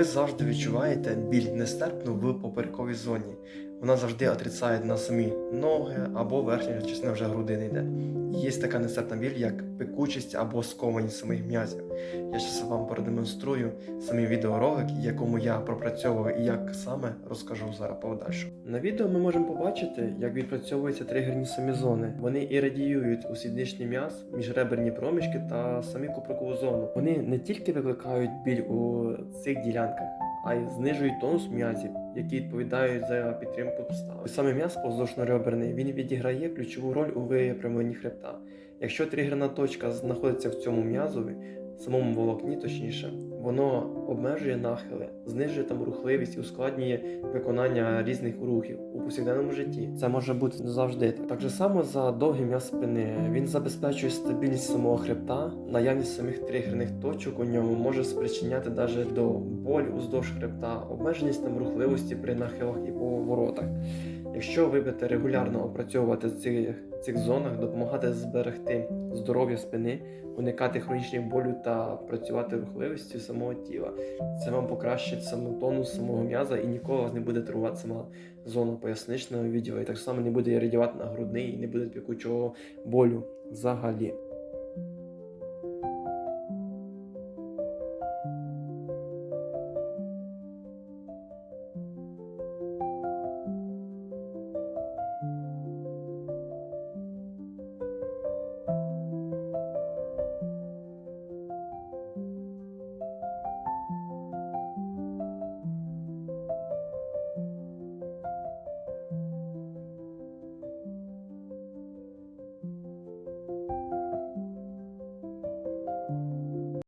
Ви завжди відчуваєте біль нестерпну в поперековій зоні. Вона завжди отрицає на самі ноги або верхня частина вже грудини йде. Є така нестерпна біль, як пекучість або скованість самих м'язів. Я зараз вам продемонструю самий відеоролик, якому я пропрацьовую і як саме розкажу зараз подальше. На відео ми можемо побачити, як відпрацьовуються тригерні самі зони. Вони і радіюють у сідничний м'яз, міжреберні проміжки та самі куприкову зону. Вони не тільки викликають біль у цих ділянках, а й знижують тонус м'язів, які відповідають за підтримку постави. Саме м'яз поздошно-реберний він відіграє ключову роль у випрямленні хребта. Якщо тригерна точка знаходиться в цьому м'язові, самому волокні, точніше, воно обмежує нахили, знижує там рухливість і ускладнює виконання різних рухів у повсякденному житті. Це може бути не завжди так. Так же само за довгий м'яз спини. Він забезпечує стабільність самого хребта, наявність самих тригерних точок у ньому може спричиняти навіть до болю уздовж хребта, обмеженість там рухливості при нахилах і поворотах. Якщо ви будете регулярно опрацьовувати в цих, цих зонах, допомагати зберегти здоров'я спини, уникати хронічних болю та працювати рухливістю самого тіла, це вам покращить самотонус самого м'яза і ніколи вас не буде турбувати сама зона поясничного відділу. І так само не буде радіювати на грудний і не буде пекучого болю взагалі.